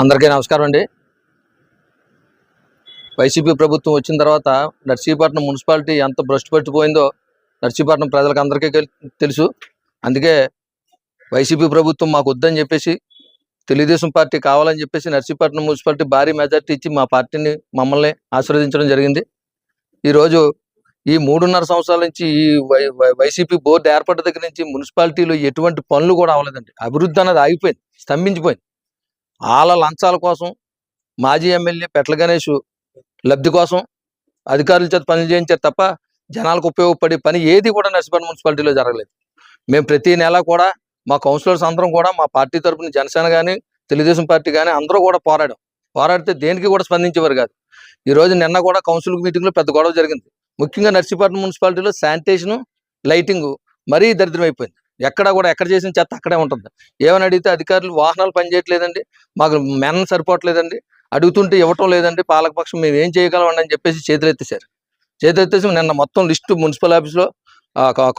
అందరికీ నమస్కారం అండి. వైసీపీ ప్రభుత్వం వచ్చిన తర్వాత నర్సీపట్నం మున్సిపాలిటీ ఎంత భ్రష్టు పట్టిపోయిందో నర్సీపట్నం ప్రజలకు అందరికీ తెలుసు. అందుకే వైసీపీ ప్రభుత్వం మాకు వద్దని చెప్పేసి తెలుగుదేశం పార్టీ కావాలని చెప్పేసి నర్సీపట్నం మున్సిపాలిటీ భారీ మెజార్టీ ఇచ్చి మా పార్టీని మమ్మల్ని ఆశీర్వదించడం జరిగింది. ఈరోజు ఈ మూడున్నర సంవత్సరాల నుంచి ఈ వై- వై- వైసీపీ బోర్డు ఏర్పడ్డ దగ్గర నుంచి మున్సిపాలిటీలో ఎటువంటి పనులు కూడా అవ్వలేదండి. అభివృద్ధి అన్నది ఆగిపోయింది స్తంభించిపోయింది. వాళ్ళ లంచాల కోసం మాజీ ఎమ్మెల్యే పెట్ల గణేష్ లబ్ధి కోసం అధికారుల చేత పనులు చేయించారు తప్ప జనాలకు ఉపయోగపడే పని ఏది కూడా నర్సీపట్నం మున్సిపాలిటీలో జరగలేదు. మేము ప్రతి నెల కూడా మా కౌన్సిలర్స్ అందరం కూడా మా పార్టీ తరపున జనసేన కానీ తెలుగుదేశం పార్టీ కానీ అందరూ కూడా పోరాడాం. పోరాడితే దేనికి కూడా స్పందించేవారు కాదు. ఈ రోజు నిన్న కూడా కౌన్సిల్ మీటింగ్లో పెద్ద గొడవ జరిగింది. ముఖ్యంగా నర్సీపట్నం మున్సిపాలిటీలో శానిటేషన్ లైటింగ్ మరీ దరిద్రం అయిపోయింది ఎక్కడ కూడా ఎక్కడ చేసిన చెత్త అక్కడే ఉంటుంది. ఏమని అడిగితే అధికారులు వాహనాలు పనిచేయట్లేదండి మాకు మెన్ సరిపోవట్లేదండి అడుగుతుంటే ఇవ్వటం లేదండి పాలకపక్షం మేము ఏం చేయగలం అని చెప్పేసి చేతులెత్తేసారు చేతులెత్తేసి నిన్న మొత్తం లిస్టు మున్సిపల్ ఆఫీస్లో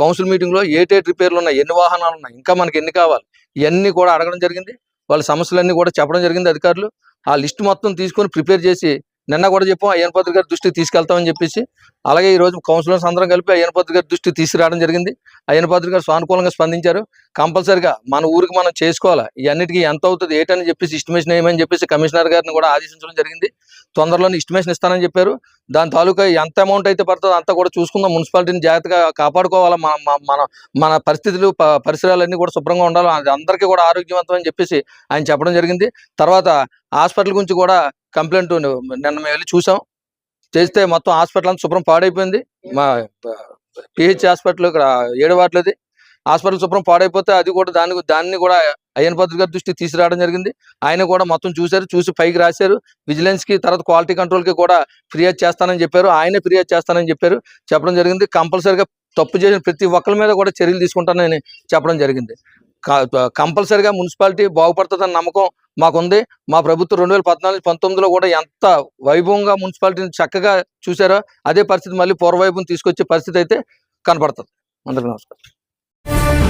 కౌన్సిల్ మీటింగ్లో ఏటేటి రిపేర్లు ఉన్నాయి ఎన్ని వాహనాలు ఉన్నాయి ఇంకా మనకి ఎన్ని కావాలి ఇవన్నీ కూడా అడగడం జరిగింది. వాళ్ళ సమస్యలన్నీ కూడా చెప్పడం జరిగింది అధికారులు. ఆ లిస్ట్ మొత్తం తీసుకొని ప్రిపేర్ చేసి నిన్న కూడా చెప్పాం అయ్యన్ గారి దృష్టికి తీసుకెళ్తామని చెప్పేసి. అలాగే ఈ రోజు కౌన్సిలర్స్ అందరం కలిపి అయ్యన్ గారి దృష్టికి తీసుకురావడం జరిగింది. అయ్యన్ గారు సానుకూలంగా స్పందించారు. కంపల్సరిగా మన ఊరికి మనం చేసుకోవాలా? ఇవన్నిటికీ ఎంత అవుతుంది ఏంటని చెప్పేసి ఇస్టిమేషన్ వేయమని చెప్పేసి కమిషనర్ గారిని కూడా ఆదేశించడం జరిగింది. తొందరలోనే ఇస్టిమేషన్ ఇస్తానని చెప్పారు. దాని తాలూకా ఎంత అమౌంట్ అయితే పడుతుందో అంతా కూడా చూసుకుందాం. మున్సిపాలిటీని జాగ్రత్తగా కాపాడుకోవాలా? మన మన- మన పరిస్థితులు ప- పరిసరాలన్నీ కూడా శుభ్రంగా ఉండాలి? అది అందరికీ కూడా ఆరోగ్యవంతం అని చెప్పేసి ఆయన చెప్పడం జరిగింది. తర్వాత హాస్పిటల్ గురించి కూడా కంప్లైంట్ నిన్న మేము వెళ్ళి చూసాం. చేస్తే మొత్తం హాస్పిటల్ అంతా శుభ్రం పాడైపోయింది. మా పిహెచ్ హాస్పిటల్ ఇక్కడ ఏడు హాస్పిటల్ శుభ్రం పాడైపోతే అది కూడా దాన్ని దాన్ని కూడా అయ్యన్ పత్రిక గారి దృష్టికి తీసుకురావడం జరిగింది. ఆయన కూడా మొత్తం చూశారు చూసి పైకి రాశారు. విజిలెన్స్కి తర్వాత క్వాలిటీ కంట్రోల్కి కూడా ఫిర్యాదు చేస్తానని చెప్పారు. ఆయనే ఫిర్యాదు చేస్తానని చెప్పారు. చెప్పడం జరిగింది. కంపల్సరిగా తప్పు చేసిన ప్రతి ఒక్కరి మీద కూడా చర్యలు తీసుకుంటానని చెప్పడం జరిగింది. కంపల్సరిగా మున్సిపాలిటీ బాగుపడుతుందన్న నమ్మకం మాకుంది. మా ప్రభుత్వం రెండు వేల పద్నాలుగు పంతొమ్మిదిలో కూడా ఎంత వైభవంగా మున్సిపాలిటీని చక్కగా చూసారో అదే పరిస్థితి మళ్ళీ పూర్వవైభవం తీసుకొచ్చే పరిస్థితి అయితే కనపడుతుంది. అందరికీ నమస్కారం.